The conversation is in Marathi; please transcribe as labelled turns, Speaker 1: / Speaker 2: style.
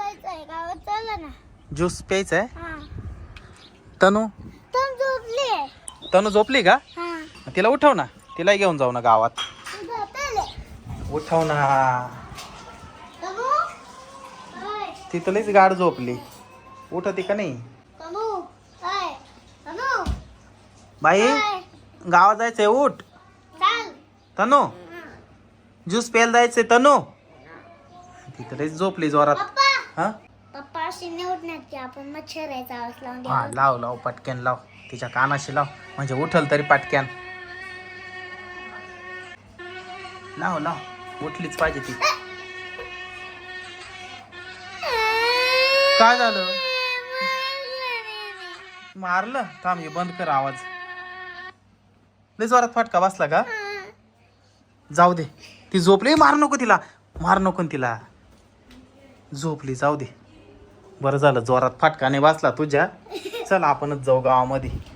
Speaker 1: आहे गावात चला ना.
Speaker 2: ज्यूस प्यायचा आहे
Speaker 1: हा.
Speaker 2: तनू?
Speaker 1: तर झोपली आहे.
Speaker 2: तनू झोपली का?
Speaker 1: हा.
Speaker 2: तिला उठव ना. तिला घेऊन जाऊ ना गावात.
Speaker 1: तू झोपेल
Speaker 2: उठव ना.
Speaker 1: तनू? काय
Speaker 2: ती तुलाच गाड झोपली. उठती का नाही?
Speaker 1: काय
Speaker 2: बाई
Speaker 1: काय
Speaker 2: गावात जायचंय उठ.
Speaker 1: चाल.
Speaker 2: तनू. ज्यूस प्यायला जायचंय तनू? ती तुलाच झोपली जोरात.
Speaker 1: पप्पा
Speaker 2: हा?
Speaker 1: पप्पा अशी उठणार की आपण आवाज लावून
Speaker 2: हा लाव लाव पटक्यान लाव. तिच्या कानाशी लाव. म्हणजे उठल तरी पटक्यान लाव लाव. उठलीच पाहिजे ती. काय झालं? मारलं? थांब हे बंद कर आवाज. लय जोरात फटका बसला का? जाऊ दे. ती झोपली? मार नको तिला. मार नको तिला. झोपली जाऊ दे. बरं झालं जोरात फाटकाने वाचला तुझ्या. चल आपणच जाऊ गावामध्ये.